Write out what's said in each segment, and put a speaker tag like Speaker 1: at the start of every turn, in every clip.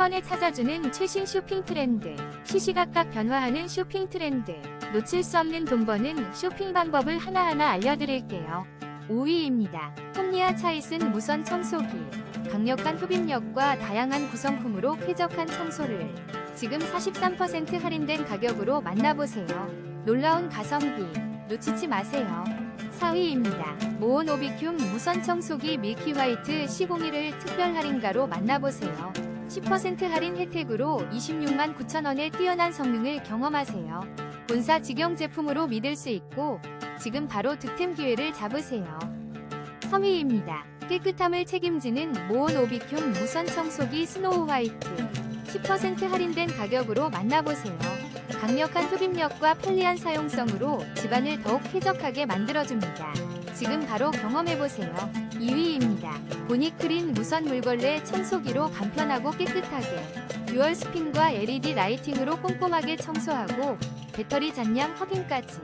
Speaker 1: 번에 찾아주는 최신 쇼핑 트렌드. 시시각각 변화하는 쇼핑 트렌드. 놓칠 수 없는 돈 버는 쇼핑 방법을 하나하나 알려드릴게요. 5위입니다. 홈리아 차이슨 무선 청소기. 강력한 흡입력과 다양한 구성품으로 쾌적한 청소를 지금 43% 할인된 가격으로 만나보세요. 놀라운 가성비 놓치지 마세요. 4위입니다. 모온 오비큐ම් 무선 청소기 밀키 화이트 시공일을 특별 할인가로 만나보세요. 10% 할인 혜택으로 26만 9천원의 뛰어난 성능을 경험하세요. 본사 직영 제품으로 믿을 수 있고 지금 바로 득템 기회를 잡으세요. 3위입니다. 깨끗함을 책임지는 모온 오비큐ම් 무선 청소기 스노우 화이트 10% 할인된 가격으로 만나보세요. 강력한 흡입력과 편리한 사용성으로 집안을 더욱 쾌적하게 만들어줍니다. 지금 바로 경험해보세요. 2위입니다. 보니크린 무선 물걸레 청소기로 간편하고 깨끗하게 듀얼 스핀과 LED 라이팅으로 꼼꼼하게 청소하고 배터리 잔량 확인까지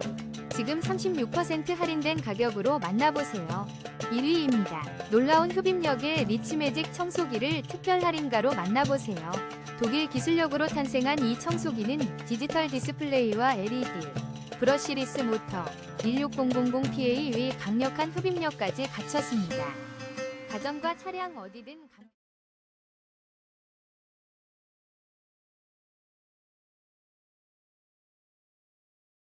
Speaker 1: 지금 36% 할인된 가격으로 만나보세요. 1위입니다. 놀라운 흡입력의 리치매직 청소기를 특별 할인가로 만나보세요. 독일 기술력으로 탄생한 이 청소기는 디지털 디스플레이와 LED, 브러시리스 모터, 16000PA 의 강력한 흡입력까지 갖췄습니다. 가정과 차량 어디든 간...